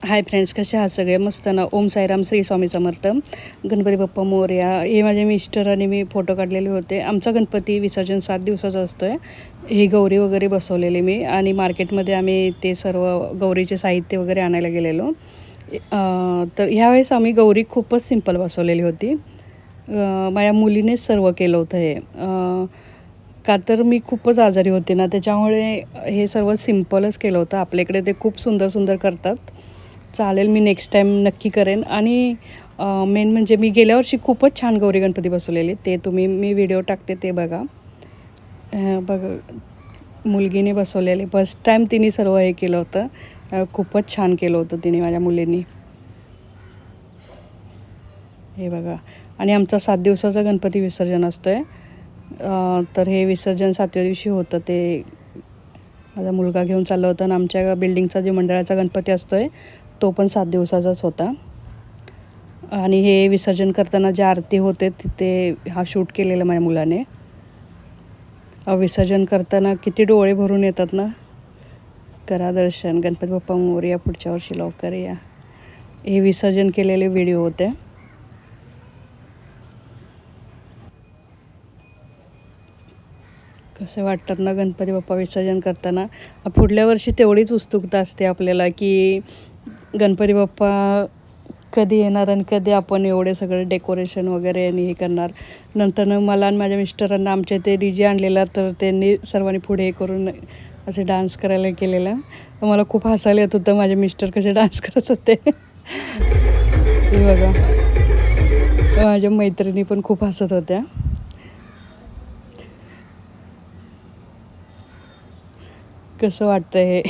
Hi friends कसे आहात सगळे? मस्त ना? ओम साईराम श्री स्वामी समर्थ. गणपती बाप्पा मोर्या. हे माझे मिस्टर आणि मी फोटो काढलेले होते. आमचा गणपती विसर्जन सात दिवसाचा असतो आहे ही गौरी वगैरे बसवलेली मी. आणि मार्केटमध्ये आम्ही ते सर्व गौरीचे साहित्य वगैरे आणायला गेलेलो. तर ह्यावेळेस आम्ही गौरी खूपच सिंपल बसवलेली होती. माझ्या मुलीनेच सर्व केलं होतं हे. का तर मी खूपच आजारी होते ना? त्याच्यामुळे हे सर्व सिम्पलच केलं होतं. आपल्याकडे ते खूप सुंदर सुंदर करतात. चालेल मी नेक्स्ट टाईम नक्की करेन. आणि मेन म्हणजे मी गेल्या वर्षी खूपच छान गौरी गणपती बसवलेले. ते तुम्ही मी व्हिडिओ टाकते ते बघा. बघ मुलगीने बसवलेले. फर्स्ट टाईम तिने सर्व हे केलं होतं. खूपच छान केलं होतं तिने माझ्या मुलींनी. हे बघा. आणि आमचा सात दिवसाचा गणपती विसर्जन असतो आहे तर हे विसर्जन सातव्या दिवशी होतं. ते माझा मुलगा घेऊन चाललं होतं आणि आमच्या बिल्डिंगचा जो मंडळाचा गणपती असतो आहे तो पण सात दिवसाचाच होता. आणि हे विसर्जन करताना ज्या आरती होते तिथे हा शूट केलेला माझ्या मुलाने. विसर्जन करताना किती डोळे भरून येतात ना. करा दर्शन गणपती बाप्पा मोरया पुढच्या वर्षी लवकर या. हे विसर्जन केलेले व्हिडिओ होते. कसे वाटतात ना गणपती बाप्पा विसर्जन करताना. पुढल्या वर्षी तेवढीच उत्सुकता असते आपल्याला की गणपती बाप्पा कधी येणार आणि कधी आपण एवढे सगळे डेकोरेशन वगैरे आणि हे करणार. नंतरनं मला आणि माझ्या मिस्टरांना आमच्या ते डी जे आणलेला तर त्यांनी सर्वांनी पुढे हे करून असे डान्स करायला केलेला. तर मला खूप हसायला येत होतं माझे मिस्टर कसे डान्स करत होते. बघा. माझ्या मैत्रिणी पण खूप हसत होत्या. कसं वाटतं हे?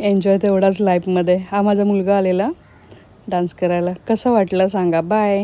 एन्जॉय तेवढाच लाईफमध्ये हा माझा मुलगा आलेला. डान्स करायला. कसं वाटलं सांगा. बाय